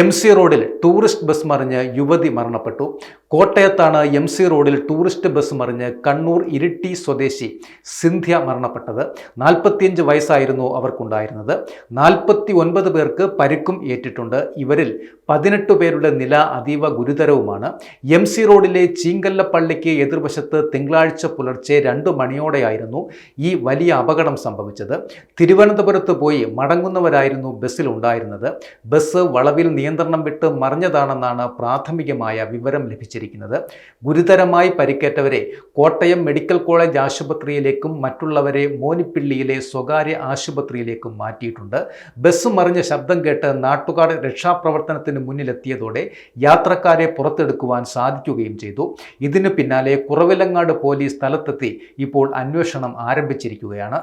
M C റോഡിൽ tourist bus മറിഞ്ഞ് യുവതി മരണപ്പെട്ടു. കോട്ടയത്താണ് എം സി റോഡിൽ ടൂറിസ്റ്റ് ബസ് മറിഞ്ഞ് കണ്ണൂർ ഇരിട്ടി സ്വദേശി സിന്ധ്യ മരണപ്പെട്ടത്. നാൽപ്പത്തിയഞ്ച് വയസ്സായിരുന്നു അവർക്കുണ്ടായിരുന്നത്. നാൽപ്പത്തി ഒൻപത് പേർക്ക് പരിക്കും ഏറ്റിട്ടുണ്ട്. ഇവരിൽ പതിനെട്ട് പേരുടെ നില അതീവ ഗുരുതരവുമാണ്. എം സി റോഡിലെ ചീങ്കല്ലപ്പള്ളിക്ക് എതിർവശത്ത് തിങ്കളാഴ്ച പുലർച്ചെ രണ്ട് മണിയോടെയായിരുന്നു ഈ വലിയ അപകടം സംഭവിച്ചത്. തിരുവനന്തപുരത്ത് പോയി മടങ്ങുന്നവരായിരുന്നു ബസ്സിൽ ഉണ്ടായിരുന്നത്. ബസ് വളവിൽ നിയന്ത്രണം വിട്ട് മറിഞ്ഞതാണെന്നാണ് പ്രാഥമികമായ വിവരം ലഭിച്ചിരിക്കുന്നത് ഗുരുതരമായി പരിക്കേറ്റവരെ കോട്ടയം മെഡിക്കൽ കോളേജ് ആശുപത്രിയിലേക്കും മറ്റുള്ളവരെ മോനിപ്പിള്ളിയിലെ സ്വകാര്യ ആശുപത്രിയിലേക്കും മാറ്റിയിട്ടുണ്ട്. ബസ് മറിഞ്ഞ ശബ്ദം കേട്ട് നാട്ടുകാർ രക്ഷാപ്രവർത്തനത്തിന് മുന്നിലെത്തിയതോടെ യാത്രക്കാരെ പുറത്തെടുക്കുവാൻ സാധിക്കുകയും ചെയ്തു. ഇതിനു പിന്നാലെ കുറവിലങ്ങാട് പോലീസ് സ്ഥലത്തെത്തി ഇപ്പോൾ അന്വേഷണം ആരംഭിച്ചിരിക്കുകയാണ്.